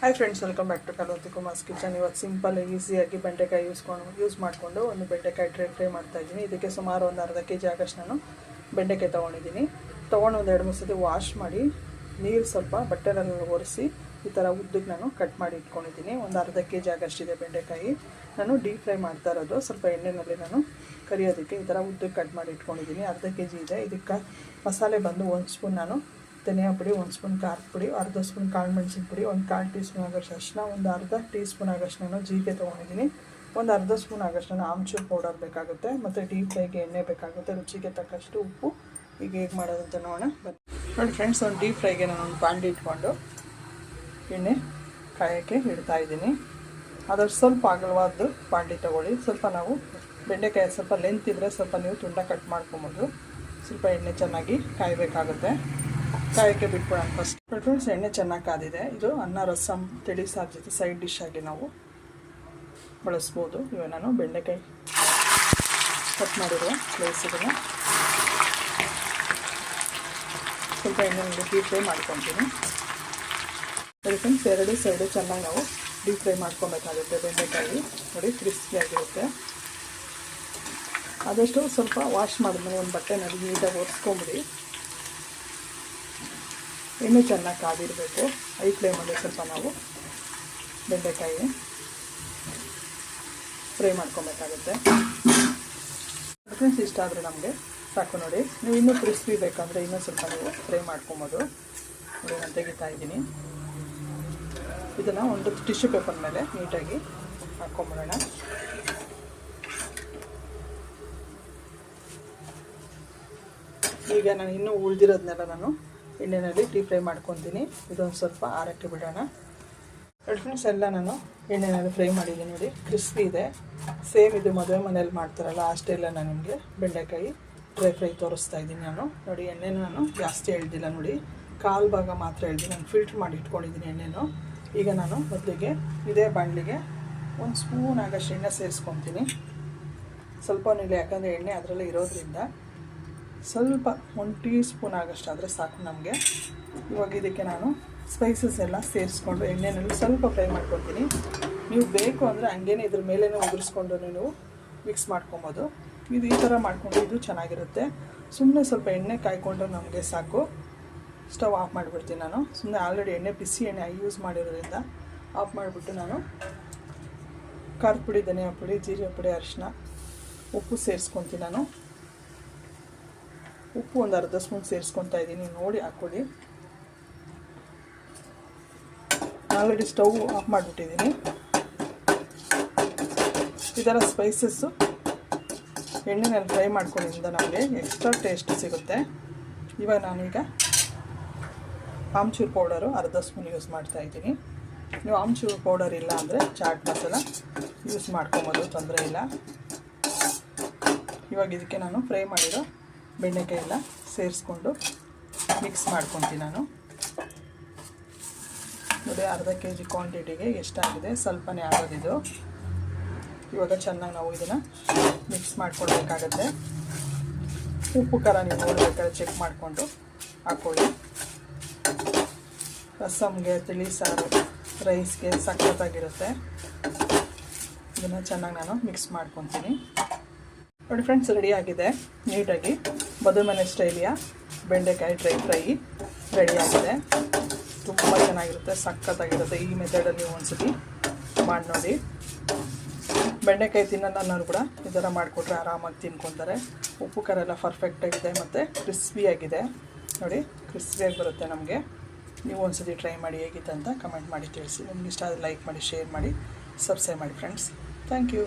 Hi friends welcome back to Kalothi Kumar's kitchen ಇವತ್ತು simple ಈಸಿಯಾಗಿ ಬೆಂಡೆಕಾಯಿ ಯೂಸ್ಕೊಂಡು ಯೂಸ್ ಮಾಡಿಕೊಂಡು ಒಂದು ಬೆಂಡೆಕಾಯಿ ಟ್ರೈ ಫ್ರೈ ಮಾಡ್ತಾ ಇದ್ದೀನಿ. ಇದಕ್ಕೆ ಸುಮಾರು ಒಂದು ಅರ್ಧ ಕೆ ಜಿ ನಾನು ಬೆಂಡೆಕಾಯಿ ತೊಗೊಂಡಿದ್ದೀನಿ. ತೊಗೊಂಡು ಒಂದು ಎರಡು, ಮೂರು ಸತಿ ವಾಶ್ ಮಾಡಿ, ನೀರು ಸ್ವಲ್ಪ ಬಟ್ಟೆನಲ್ಲಿ ಒರೆಸಿ, ಈ ಥರ ಉದ್ದಕ್ಕೆ ನಾನು ಕಟ್ ಮಾಡಿ ಇಟ್ಕೊಂಡಿದ್ದೀನಿ. ಒಂದು ಅರ್ಧ ಕೆ ಜಿ ಬೆಂಡೆಕಾಯಿ. ನಾನು ಡೀಪ್ ಫ್ರೈ ಮಾಡ್ತಾ ಇರೋದು. ಸ್ವಲ್ಪ ಎಣ್ಣೆಯಲ್ಲಿ ನಾನು ಕರಿಯೋದಕ್ಕೆ ಈ ಥರ ಉದ್ದಕ್ಕೆ ಕಟ್ ಮಾಡಿ ಇಟ್ಕೊಂಡಿದ್ದೀನಿ. ಅರ್ಧ ಕೆ ಜಿ ಇದೆ. ಇದಕ್ಕೆ ಮಸಾಲೆ ಬಂದು ಒಂದು ಸ್ಪೂನ್ ನಾನು ಧನಿಯಾ ಪುಡಿ, ಒಂದು ಸ್ಪೂನ್ ಖಾರದ ಪುಡಿ, ಅರ್ಧ ಸ್ಪೂನ್ ಕಾಳು ಮೆಣಸಿನ ಪುಡಿ, ಒಂದು ಕಾಲು ಟೀ ಸ್ಪೂನ್ ಆಗೋಷ್ಟು ಅರಿಶಿನ ಒಂದು ಅರ್ಧ ಟೀ ಸ್ಪೂನ್ ಆಗೋಷ್ಟು ನಾನು ಜೀರಿಗೆ ತೊಗೊಂಡಿದ್ದೀನಿ. ಒಂದು ಅರ್ಧ ಸ್ಪೂನ್ ಆಗೋಷ್ಟು ನಾನು ಆಮ್ಚೂರ್ ಪೌಡರ್ ಬೇಕಾಗುತ್ತೆ, ಮತ್ತು ಟೀ ಫ್ರೈಗೆ ಎಣ್ಣೆ ಬೇಕಾಗುತ್ತೆ, ರುಚಿಗೆ ತಕ್ಕಷ್ಟು ಉಪ್ಪು. ಈಗ ಹೇಗೆ ಮಾಡೋದಂತ ನೋಡೋಣ. ನೋಡಿ ಫ್ರೆಂಡ್ಸ್, ಒಂದು ಡೀಪ್ ಫ್ರೈಗೆ ನಾನು ಒಂದು ಬಾಂಡಿ ಇಟ್ಕೊಂಡು ಎಣ್ಣೆ ಕಾಯೋಕ್ಕೆ ಇಡ್ತಾ ಇದ್ದೀನಿ. ಅದಷ್ಟು ಸ್ವಲ್ಪ ಅಗಲವಾದ್ದು ಬಾಂಡಿ ತೊಗೊಳ್ಳಿ. ಸ್ವಲ್ಪ ನಾವು ಬೆಂಡೆಕಾಯಿ ಸ್ವಲ್ಪ ಲೆಂತ್ ಇದ್ದರೆ ಸ್ವಲ್ಪ ನೀವು ತುಂಡ ಕಟ್ ಮಾಡ್ಕೊಬೋದು. ಸ್ವಲ್ಪ ಎಣ್ಣೆ ಚೆನ್ನಾಗಿ ಕಾಯಬೇಕಾಗುತ್ತೆ. ಕಾಯೋಕ್ಕೆ ಬಿಟ್ಬಿಡೋಣ ಫಸ್ಟ್ ಫ್ರೆಂಡ್ಸ್ ಎಣ್ಣೆ ಚೆನ್ನಾಗಿ ಕಾದಿದೆ. ಇದು ಅನ್ನ ರಸಮ್ ತಿಳಿ ಸಾರು ಜೊತೆ ಸೈಡ್ ಡಿಶ್ ಆಗಿ ನಾವು ಬಳಸ್ಬೋದು. ಇವಾಗ ನಾನು ಬೆಂಡೆಕಾಯಿ ಕಟ್ ಮಾಡಿರುವ ಪ್ಲೇಸಿಗೆ ಸ್ವಲ್ಪ ಎಣ್ಣೆ ಡೀಪ್ ಫ್ರೈ ಮಾಡ್ಕೊತೀನಿ. ನೋಡಿ ಫ್ರೆಂಡ್ಸ್ ಎರಡು ಸೈಡು ಚೆನ್ನಾಗಿ ನಾವು ಡೀಪ್ ಫ್ರೈ ಮಾಡ್ಕೊಬೇಕಾಗುತ್ತೆ ಬೆಂಡೆಕಾಯಿ. ನೋಡಿ ಕ್ರಿಸ್ಪಿಯಾಗಿರುತ್ತೆ ಆದಷ್ಟು ಸ್ವಲ್ಪ ವಾಶ್ ಮಾಡಿದ್ಮೇಲೆ ಒಂದು ಬಟ್ಟೆನಲ್ಲಿ ನೀಟಾಗಿ ಒರೆಸ್ಕೊಂಬಿಡಿ. ಎಣ್ಣೆ ಚೆನ್ನಾಗಿ ಕಾದಿರಬೇಕು. ಐ ಫ್ಲೇಮಲ್ಲಿ ಸ್ವಲ್ಪ ನಾವು ಬೆಂಡೆಕಾಯಿ ಫ್ರೈ ಮಾಡ್ಕೊಬೇಕಾಗುತ್ತೆ. ಫ್ರೆಂಡ್ಸ್ ಇಷ್ಟ ಆದರೆ ನಮಗೆ ಸಾಕು ನೋಡಿ. ನೀವು ಇನ್ನೂ ಕ್ರಿಸ್ಪಿ ಬೇಕಂದರೆ ಇನ್ನೂ ಸ್ವಲ್ಪ ನೀವು ಫ್ರೈ ಮಾಡ್ಕೊಬೋದು. ನೋಡಿ, ನಾನು ತೆಗಿತಾ ಇದ್ದೀನಿ. ಇದನ್ನು ಒಂದು ಟಿಶ್ಯೂ ಪೇಪರ್ ಮೇಲೆ ನೀಟಾಗಿ ಹಾಕ್ಕೊಂಬಿಡೋಣ ಈಗ ನಾನು ಇನ್ನೂ ಉಳಿದಿರೋದನ್ನೆಲ್ಲ ನಾನು ಎಣ್ಣೆಯಲ್ಲಿ ಡೀಪ್ ಫ್ರೈ ಮಾಡ್ಕೊತೀನಿ. ಇದೊಂದು ಸ್ವಲ್ಪ ಆರಕ್ಕೆ ಬಿಡೋಣ. ಎರಡು ಫ್ರೆಂಡ್ಸ್ ಎಲ್ಲ ನಾನು ಎಣ್ಣೆನಲ್ಲಿ ಫ್ರೈ ಮಾಡಿದ್ದೀನಿ ನೋಡಿ. ಕ್ರಿಸ್ಪಿ ಇದೆ. ಸೇಮ್ ಇದು ಮದುವೆ ಮನೇಲಿ ಮಾಡ್ತಾರಲ್ಲ, ಅಷ್ಟೆಲ್ಲ ನಾನು ನಿಮಗೆ ಬೆಂಡೆಕಾಯಿ ಡ್ರೈ ಫ್ರೈ ತೋರಿಸ್ತಾ ಇದ್ದೀನಿ ನಾನು. ನೋಡಿ, ಎಣ್ಣೆನ ನಾನು ಜಾಸ್ತಿ ಎಳ್ದಿಲ್ಲ ನೋಡಿ. ಕಾಲು ಭಾಗ ಮಾತ್ರ ಎಳ್ದು ನಾನು ಫಿಲ್ಟ್ರ್ ಮಾಡಿ ಇಟ್ಕೊಂಡಿದ್ದೀನಿ ಎಣ್ಣೆನು. ಈಗ ನಾನು ಮೊದಲಿಗೆ ಇದೇ ಬಾಣಲಿಗೆ ಒಂದು ಸ್ಪೂನ್ ಆಗಷ್ಟು ಎಣ್ಣೆ ಸೇರಿಸ್ಕೊತೀನಿ. ಸ್ವಲ್ಪ ಇಲ್ಲ ಯಾಕಂದರೆ ಎಣ್ಣೆ ಅದರಲ್ಲೇ ಇರೋದ್ರಿಂದ ಸ್ವಲ್ಪ ಒಂದು ಟೀ ಸ್ಪೂನ್ ಆಗಷ್ಟು ಆದರೆ ಸಾಕು ನಮಗೆ. ಇವಾಗ ಇದಕ್ಕೆ ನಾನು ಸ್ಪೈಸಸ್ ಎಲ್ಲ ಸೇರಿಸ್ಕೊಂಡು ಎಣ್ಣೆನಲ್ಲಿ ಸ್ವಲ್ಪ ಫ್ರೈ ಮಾಡ್ಕೊತೀನಿ ನೀವು ಬೇಕು ಅಂದರೆ ಹಂಗೇನೆ ಇದ್ರ ಮೇಲೇ ಉದುರಿಸ್ಕೊಂಡು ನೀವು ಮಿಕ್ಸ್ ಮಾಡ್ಕೊಬೋದು. ಇದು ಈ ಥರ ಮಾಡ್ಕೊಂಡು ಇದು ಚೆನ್ನಾಗಿರುತ್ತೆ. ಸುಮ್ಮನೆ ಸ್ವಲ್ಪ ಎಣ್ಣೆ ಕಾಯ್ಕೊಂಡು ನಮಗೆ ಸಾಕು. ಸ್ಟವ್ ಆಫ್ ಮಾಡಿಬಿಡ್ತೀನಿ ನಾನು. ಸುಮ್ಮನೆ ಆಲ್ರೆಡಿ ಎಣ್ಣೆ, ಬಿಸಿ ಎಣ್ಣೆ ಯೂಸ್ ಮಾಡಿರೋದ್ರಿಂದ ಆಫ್ ಮಾಡಿಬಿಟ್ಟು ನಾನು ಖಾರದ ಪುಡಿ, ಧನಿಯಾ ಪುಡಿ, ಜೀರಿಗೆ ಪುಡಿ ಅರಿಶಿನ ಉಪ್ಪು ಸೇರಿಸ್ಕೊತೀನಿ ನಾನು. ಉಪ್ಪು ಒಂದು ಅರ್ಧ ಸ್ಪೂನ್ ಸೇರಿಸ್ಕೊತಾ ಇದ್ದೀನಿ ನೋಡಿ ಹಾಕ್ಕೊಳ್ಳಿ ಆಲ್ರೆಡಿ ಸ್ಟವ್ ಆಫ್ ಮಾಡಿಬಿಟ್ಟಿದ್ದೀನಿ ಈ ಥರ ಸ್ಪೈಸಸ್ಸು ಎಣ್ಣೆನಲ್ಲಿ ಫ್ರೈ ಮಾಡ್ಕೊಂಡಿದ್ದ ನಮಗೆ ಎಕ್ಸ್ಟ್ರಾ ಟೇಸ್ಟ್ ಸಿಗುತ್ತೆ. ಇವಾಗ ನಾನೀಗ ಆಮ್ಚೂರು ಪೌಡರು ಅರ್ಧ ಸ್ಪೂನ್ ಯೂಸ್ ಮಾಡ್ತಾ ಇದ್ದೀನಿ. ನೀವು ಆಮ್ಚೂರು ಪೌಡರ್ ಇಲ್ಲ ಅಂದರೆ ಚಾಟ್ ಮಸಾಲ ಯೂಸ್ ಮಾಡ್ಕೊಬೋದು, ತೊಂದರೆ ಇಲ್ಲ. ಇವಾಗ ಇದಕ್ಕೆ ನಾನು ಫ್ರೈ ಮಾಡಿರೋ ಬೆಂಡೆಕಾಯಿ ಎಲ್ಲ ಸೇರಿಸ್ಕೊಂಡು ಮಿಕ್ಸ್ ಮಾಡ್ಕೊತೀನಿ ನಾನು. ನೋಡಿ, ಅರ್ಧ ಕೆ ಜಿ ಕ್ವಾಂಟಿಟಿಗೆ ಎಷ್ಟಾಗಿದೆ? ಸ್ವಲ್ಪನೇ ಆಗೋದಿದು ಇವಾಗ ಚೆನ್ನಾಗಿ ನಾವು ಇದನ್ನು ಮಿಕ್ಸ್ ಮಾಡ್ಕೊಳ್ಬೇಕಾಗತ್ತೆ. ಉಪ್ಪು ಖಾರ ನೀವು ನೋಡಬೇಕಾದ್ರೆ ಚೆಕ್ ಮಾಡಿಕೊಂಡು ಹಾಕ್ಕೊಳ್ಳಿ ರಸಮ್ಗೆ ತಿಳಿ ಸಾರು, ರೈಸ್ಗೆ ಸಖತ್ತಾಗಿರುತ್ತೆ. ಇದನ್ನು ಚೆನ್ನಾಗಿ ನಾನು ಮಿಕ್ಸ್ ಮಾಡ್ಕೊತೀನಿ. ನೋಡಿ ಫ್ರೆಂಡ್ಸ್ ರೆಡಿಯಾಗಿದೆ ನೀಟಾಗಿ ಮದುವೆ ಮನೆ ಸ್ಟೈಲಿಯ ಬೆಂಡೆಕಾಯಿ ಡ್ರೈ ಫ್ರೈ ರೆಡಿಯಾಗಿದೆ ತುಂಬ ಚೆನ್ನಾಗಿರುತ್ತೆ, ಸಖತ್ತಾಗಿರುತ್ತೆ ಈ ಮೆಥಡಲ್ಲಿ ಒಂದ್ಸತಿ ಮಾಡಿ ನೋಡಿ. ಬೆಂಡೆಕಾಯಿ ತಿನ್ನೋಲ್ಲ ಅನ್ನೋರು ಕೂಡ ಈ ಥರ ಮಾಡಿಕೊಟ್ರೆ ಆರಾಮಾಗಿ ತಿನ್ಕೊತಾರೆ. ಉಪ್ಪು, ಖಾರ ಎಲ್ಲ ಪರ್ಫೆಕ್ಟಾಗಿದೆ ಮತ್ತು ಕ್ರಿಸ್ಪಿಯಾಗಿದೆ ನೋಡಿ ಕ್ರಿಸ್ಪಿಯಾಗಿ ಬರುತ್ತೆ ನಮಗೆ. ನೀವು ಒಂದ್ಸತಿ ಟ್ರೈ ಮಾಡಿ ಹೇಗಿತ್ತು ಅಂತ ಕಮೆಂಟ್ ಮಾಡಿ ತಿಳಿಸಿ. ನಿಮ್ಗೆ ಇಷ್ಟ ಆದರೆ ಲೈಕ್ ಮಾಡಿ ಶೇರ್ ಮಾಡಿ ಸಬ್ಸ್ಕ್ರೈಬ್ ಮಾಡಿ ಫ್ರೆಂಡ್ಸ್ ಥ್ಯಾಂಕ್ ಯು